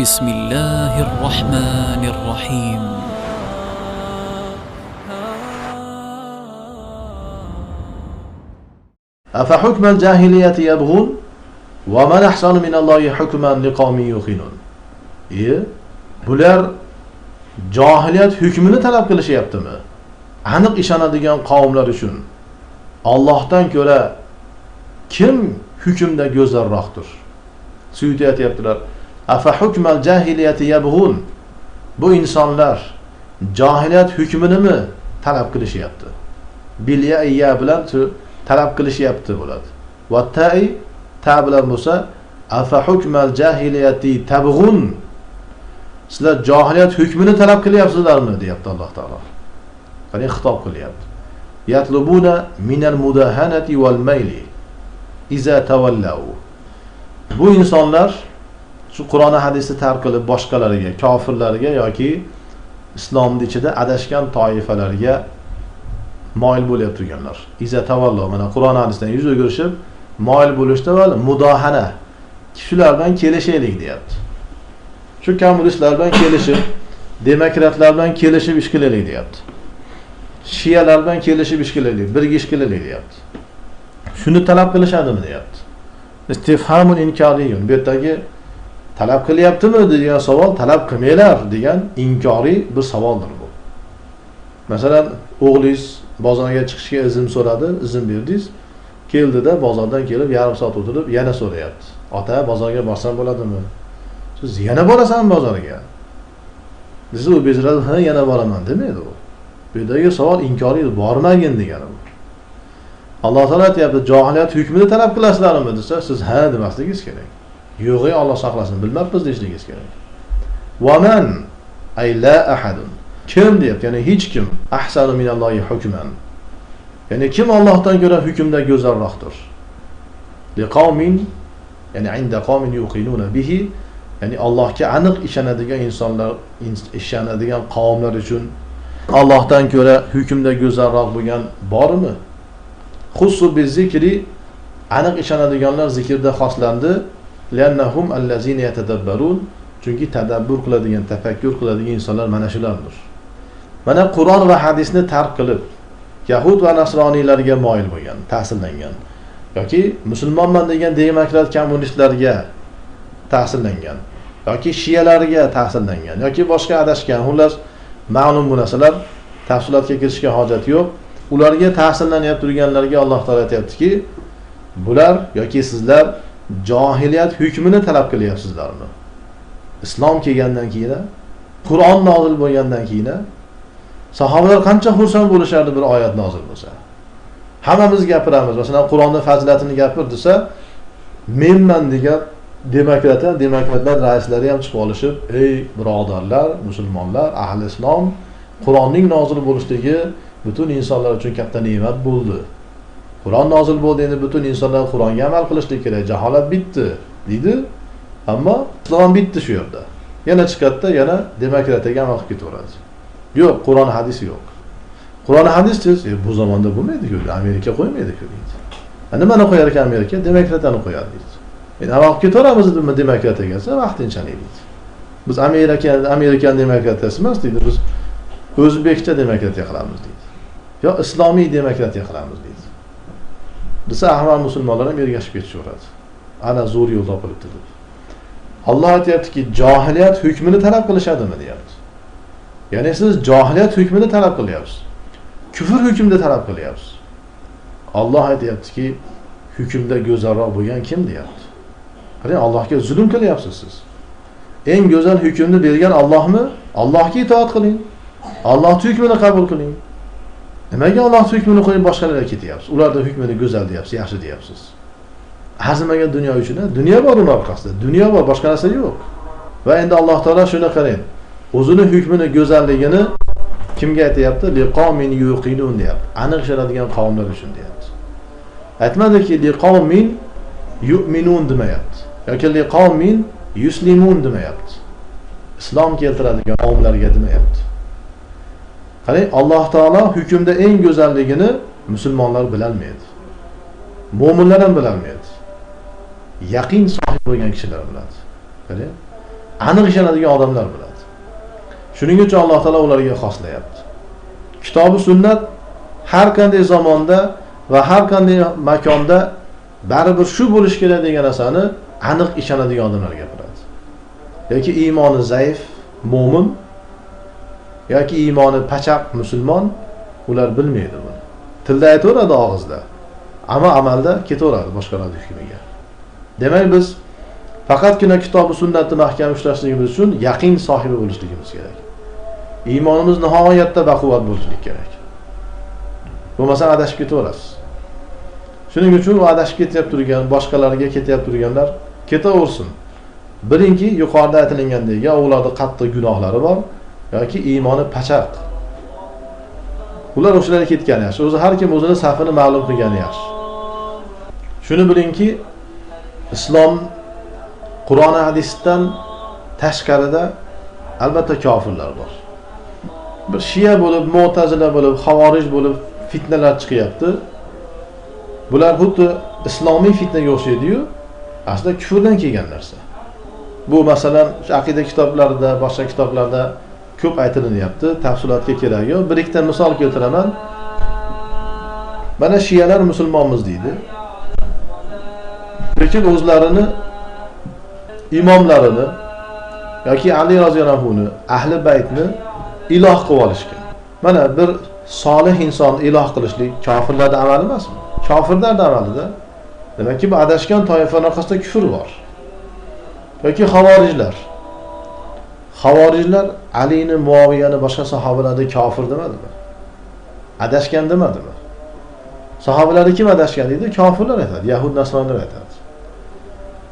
بسم الله الرحمن الرحيم أفحكم الجاهلية يبغون ومن أحسن من الله حكما لقوم يوقنون إيه bular johiliyat hukmini talab qilishyaptimi aniq ishonadigan qavmlar uchun Allohdan ko'ra kim hukmda go'zalroqdir suyuti aytyaptilar afa hukmal jahiliyati yabghun bu insonlar johiliyat hukminimi talab qilishyapti bilya iya bilan tu- talab qilishyapti bo'ladi vattai ta bilan bo'lsa afa hukmal jahiliyati tabghun sizlar johiliyat hukmini talab qilyapsizlarmi deyapti alloh taolo qani xitob qilyapti yatlubuna minal mudahanati wal mayli iza tavallaw bu insonlar shu qur'oni hadisni tark qilib boshqalariga kofirlarga yoki islomni ichida adashgan toifalarga moyil bo'lib turganlar izatavallo mana qur'on hadisdan yuz o'girishib moyil bo'lishda va mudohana shular bilan kelishaylik deyapti. Shu kommunistlar bilan kelishib demokratlar bilan kelishib ish qilaylik deyapti. Shiyalar bilan kelishib ish qilaylik birga ish qilaylik deyapti. Shuni talab qilishadimi deyapti. Istifhamun inkariyun bu yerdagi talab qilyaptimi degan savol talab qilmanglar degan inkoriy bir savoldir bu. Masalan o'g'lingiz bozorga chiqishga izn so'radi izn berdingiz keldida bozordan kelib yarim soat o'tirib yana so'rayapti. Ota bozorga borsam bo'ladimi? Siz yana borasanmi bozorga. Desa u bezradi ha yana boraman demaydi u. Bu yerdagi savol inkoriy bormagin degani bu. Alloh taolo aytyapti johiliyat hukmini talab qilasizlarmi? desa siz ha demasligingiz kerak. Yo'q ey olloh saqlasin bilmabmiz deyishligingiz kerak. Vaman ay la ahadun. Kim deyapti? Ya'ni hech kim. Ahsanu minallohi hukman. Ya'ni kim ollohdan ko'ra hukmda go'zalroqdir? Liqavmin ya'ni inda qavmin yuqinuna bihi. Ya'ni allohga aniq ishonadigan insonlar ishonadigan qavmlar uchun allohdan ko'ra hukmda go'zalroq bo'lgan bormi? Xussu bizikri aniq ishonadiganlar zikrda xoslandi. لأنهم allazina يتدبرون chunki tadabbur qiladigan tafakkur qiladigan insonlar mana shulardir. Mana qur'on va hadisni tark qilib yahud va nasroniylarga moyil bo'lgan ta'sirlangan yoki musulmonman degan demokrat kommunistlarga ta'sirlangan yoki shiyalarga ta'sirlangan yoki boshqa adashgan xullas ma'lum bu narsalar tafsilotga kirishga hojat yo'q. Ularga ta'sirlanib turganlarga alloh taolo aytyaptiki bular yoki sizlar johiliyat hukmini talab qilyapsizlarmi? Islom kelgandan keyin qur'on nozil bo'lgandan keyin sahobalar qancha xursand bo'lishardi bir oyat nozil bo'lsa. Hammamiz gapiramiz. Masalan qur'onni fazilatini gapir desa menman degan demokratlar demokratlar raislari ham chiqib olishib ey birodarlar musulmonlar ahli islom qur'onning nozil bo'lishligi butun insonlar uchun katta ne'mat bo'ldi. Qur'on nozil bo'ldi endi butun insonlar qur'onga amal qilishlik kerak jaholat bitdi deydi. Ammo islom bitdi shu yerda. Yana chiqadida yana demokratiyaga amal qilib ketaveradi. Yo'q qur'on hadis yo'q. Qur'on hadis siz e, bu zamonda bo'lmaydiku amerika qo'ymaydiku deydi. Nimani qo'yar ekan amerika? Demokratiyani qo'yadi deydi. Endi amal qilib ketaveramiz demokratiyaga desa vaqtinchalik deydi. Biz amerika amerikan demokratiyasi emas deydi. Biz o'zbekcha demokratiya qilamiz deydi. Yo islomiy demokratiya qilamiz deydi. Desa hamma musulmonlar ham ergashib ketishaveradi ana zo'r yo'l topilibdi deb olloh aytyaptiki johiliyat hukmini talab qilishadimi deyapti ya'ni siz johiliyat hukmini talab qilyapsiz kufr hukmida talab qilyapsiz olloh aytyaptiki hukmda go'zalroq bo'lgan kim? deyapti qarang allohga zulm qilyapsiz siz. Eng go'zal hukmni bergan ollohmi allohga itoat qiling allohni hukmini qabul qiling nimaga ollohni hukmini qo'yib boshqalarga ketyapsiz? Ularni hukmini go'zal deyapsiz yaxshi deyapsiz. Arzimagan dunyo uchun dunyo bor uni orqasida dunyo bor boshqa narsa yo'q. Va endi alloh taolo shuni qarang. O'zini hukmini go'zalligini kimga aytyapti? Liqomin yuqinun deyapti. Aniq ishonadigan qavmlar uchun deyapti. Aytmadiki liqomin yu'minun demayapti. Yoki liqomin yuslimun demayapti. Islom keltiradigan qavmlarga demayapti. Qarang alloh taolo hukmda eng go'zalligini musulmonlar bilolmaydi. Mo'minlar ham bilolmaydi. Yaqin sohib bo'lgan kishilar biladi. Qarang aniq ishonadigan odamlar bo'ladi shuning uchun alloh taolo ularga xoslayapti. Kitobi sunnat har qanday zamonda va har qanday makonda baribir shu bo'lishi kerak degan narsani aniq ishonadigan odamlar gapiradi yoki iymoni zaif mo'min yoki iymoni pachaq musulmon ular bilmaydi buni. Tilda aytaveradi og'izda. Ammo amalda ketaveradi boshqalarni hukmiga. Demak biz faqatgina kitobi sunnatni mahkam ushlashligimiz uchun yaqin sohibi bo'lishligimiz kerak. Iymonimiz nihoyatda baquvvat bo'lishlik kerak. Bo'lmasa adashib ketaverasiz. Shuning uchun u adashib ketyapti turgan boshqalarga ketyapti turganlar ketaversin. Bilingki yuqorida aytilingandek yo ularni qattiq gunohlari bor yoki iymoni pachaq. Ular o'shalarga ketgani yaxshi. O'zi har kim o'zini safini ma'lum qilgani yaxshi. Shuni bilingki islom qur'oni hadisdan tashqarida albatta kofirlar bor. Bir shiya bo'lib mo'tazila bo'lib havorij bo'lib fitnalar chiqyapti. Bular xuddi islomiy fitnaga o'xshaydiyu aslida kufrdan kelgan narsa. Bu masalan aqida kitoblarida boshqa kitoblarda ko'p aytilinyapti tafsilotga keragi yo'q bir ikkita misol keltiraman. Mana shiyalar musulmonmiz deydi. Lekin o'zlarini imomlarini yoki ali roziyallohu ahli baytni iloh qilib olishgan. Mana bir solih insonni iloh qilishlik kofirlarni amali emasmi? Kofirlarni amalida. Demakki bu adashgan toifalar orqasida kufr bor yoki havorijlar havorijlar alini muoviyani boshqa sahobalarni kofir demadimi? Adashgan demadimi? Sahobalarni kim adashgan deydi? Kofirlar aytadi yahud nasronlar aytadi.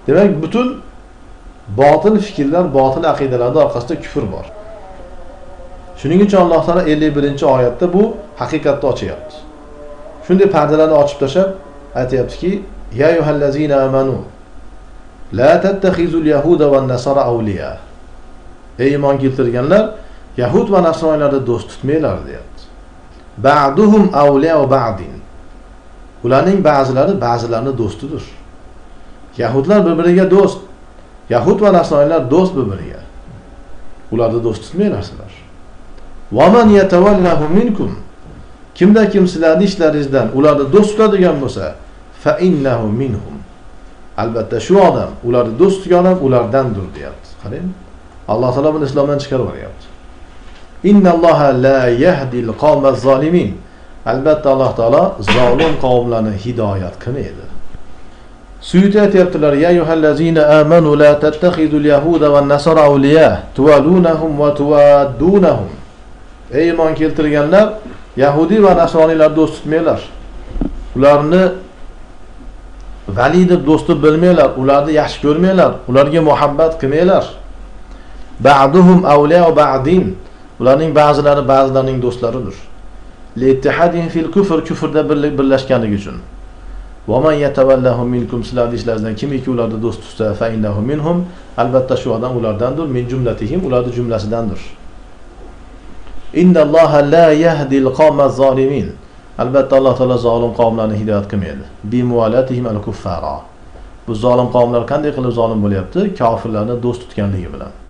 Demak butun botil fikrlar botil aqidalarni orqasida kufr bor. Shuning uchun alloh taolo ellik birinchi oyatda bu haqiqatni ochyapti. Shunday pardalarni ochib tashlab aytyaptiki ya amanu la tattakhizul yahuda va nasara awliya. Ey iymon keltirganlar yahud va nasroniylarni do'st tutmanglar deyapti. Ba'duhum awliya ba'din. Ularning ba'zilari ba'zilarini do'stidir. Yahudlar bir biriga do'st yahud va nasroniylar do'st bir biriga ularni do'st tutmanglar sizlar minkum. Kimda kim sizlarni ishlaringizdan ularni do'st tutadigan bo'lsa fa innahu minhum. Albatta shu odam ularni do'st tutgan odam ulardandir deyapti. Qarang. Alloh taolo buni islomdan chiqarib yuboryapti innalloha la yahdil qavmaz zolimin albatta alloh taolo zolim qavmlarni hidoyat qilmaydi. Suyuti aytyaptilar ya yuhallazina amanu la tattakhidul yahuda wan nasara awliya tuwalunahum va tuwaddunahum. Ey iymon keltirganlar yahudiy va nasroniylarni do'st tutmanglar. Ularni vali deb do'st deb bilmanglar ularni yaxshi ko'rmanglar ularga muhabbat qilmanglar. Ba'duhum awliya ba'din. Ularning ba'zilari ba'zilarining do'stlaridir. Liittihadihim fil kufr kufrda birlashganligi uchun. Va man yatawallahum minkum sizlardan kimiki ularni do'st tutsa fa innahu minhum. Albatta shu odam ulardandir, min jumlatihim ularni jumlasidandir. Innalloha la yahdil qawmaz zolimin. Albatta Alloh taolo zolim qavmlarni hidoyat qilmaydi. Bi muwalatihim al kuffara. Bu zolim qavmlar qanday qilib zolim bo'lyapti? Kofirlarni do'st tutganligi bilan.